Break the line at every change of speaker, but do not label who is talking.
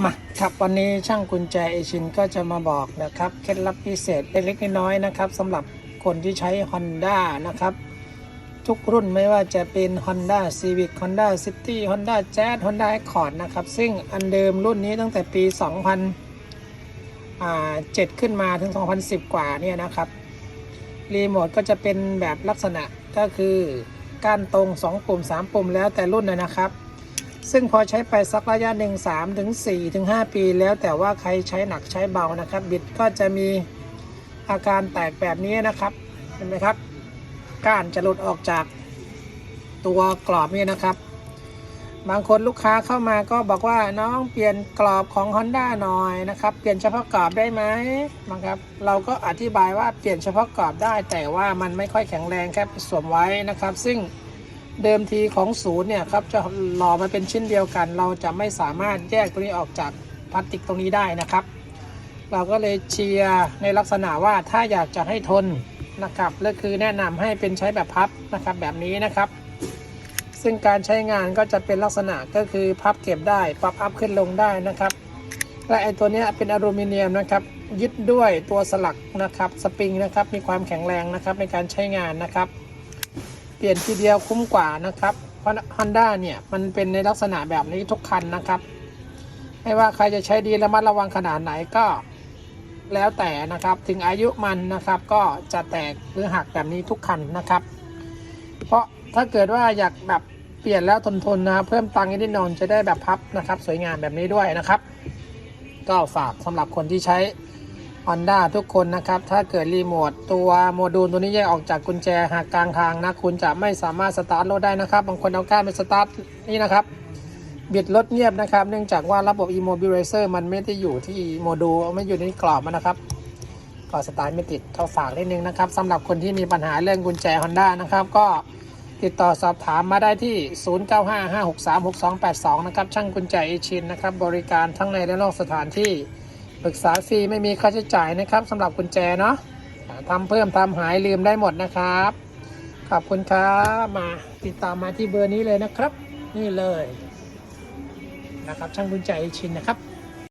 มาครับวันนี้ช่างกุญแจเอชินก็จะมาบอกนะครับเคล็ดลับพิเศษเล็กๆน้อยๆนะครับสำหรับคนที่ใช้ Honda นะครับ ทุกรุ่นไม่ว่าจะเป็น Honda Civic Honda City Honda Jazz Honda Accord นะครับ ซึ่งอันเดิมรุ่นนี้ตั้งแต่ปี 2007 ขึ้นมาถึง 2010 กว่าเนี่ยนะครับ รีโมทก็จะเป็นแบบลักษณะก็คือก้านตรง 2 ปุ่ม 3 ปุ่มแล้วแต่รุ่นนะครับ ซึ่งพอใช้ไปสักระยะหนึ่ง3ถึง4ถึง5ปี แล้วแต่ว่าใครใช้หนักใช้เบานะครับ บิดก็จะมีอาการแตกแบบนี้นะครับเห็นไหมครับ ก้านจะหลุดออกจากตัวกรอบนี่นะครับ บางคนลูกค้าเข้ามาก็บอกว่าน้องเปลี่ยนกรอบของ Honda หน่อยนะครับเปลี่ยนเฉพาะกรอบได้ไหมนะครับ เราก็อธิบายว่าเปลี่ยนเฉพาะกรอบได้ แต่ว่ามันไม่ค่อยแข็งแรงแค่สวมไว้นะครับ ซึ่ง เดิมทีของศูนย์เนี่ยครับจะหล่อมาเป็นชิ้นเดียวกัน เราจะไม่สามารถแยกตัวนี้ออกจากพลาสติกตรงนี้ได้นะครับ เราก็เลยเชียร์ในลักษณะว่าถ้าอยากจะให้ทนนะครับและคือแนะนำให้เป็นใช้แบบพับนะครับแบบนี้นะครับ ซึ่งการใช้งานก็จะเป็นลักษณะก็คือพับเก็บได้ปรับอัพขึ้นลงได้นะครับและไอตัวนี้เป็นอลูมิเนียมนะครับยึดด้วยตัวสลักนะครับสปริงนะครับมีความแข็งแรงนะครับในการใช้งานนะครับ ปลี่ยนทีเดียวคุ้มกว่านะครับเพราะ Honda เนี่ยมันเป็นในลักษณะแบบนี้ทุกคันนะครับ ไม่ว่าใครจะใช้ดีระมัดระวังขนาดไหนก็แล้วแต่นะครับถึงอายุมันนะครับก็จะแตกหรือหักแบบนี้ทุกคันนะครับ เพราะถ้าเกิดว่าอยากแบบเปลี่ยนแล้วทนทนนะเพิ่มตังค์นิดหนอยจะได้แบบพับนะครับ สวยงามแบบนี้ด้วยนะครับ ก็ฝากสำหรับคนที่ใช้ Honda ทุกคนนะครับ ถ้าเกิดรีโมทตัวโมดูลตัวนี้แยกออกจากกุญแจหากกลางทางนะ คุณจะไม่สามารถสตาร์ทรถได้นะครับ บางคนเอาก้านไปสตาร์ทนี่นะครับบิดรถเงียบนะครับ เนื่องจากว่าระบบ Immobilizer มันไม่ได้อยู่ที่โมดูลไม่อยู่ในกรอบมันนะครับก็สตาร์ทไม่ติดเขาฝากนิดนึงนะครับสำหรับคนที่มีปัญหาเรื่องกุญแจ Honda นะครับก็ติดต่อสอบถามมาได้ที่ 0955636282 นะครับ ช่างกุญแจเอชินนะครับ บริการทั้งในและนอกสถานที่ ปรึกษาฟรีไม่มีค่าใช้จ่ายนะครับสำหรับกุญแจเนาะทำเพิ่มทำหายลืมได้หมดนะครับขอบคุณครับมาติดตามมาที่เบอร์นี้เลยนะครับ นี่เลยนะครับช่างกุญแจชินนะครับ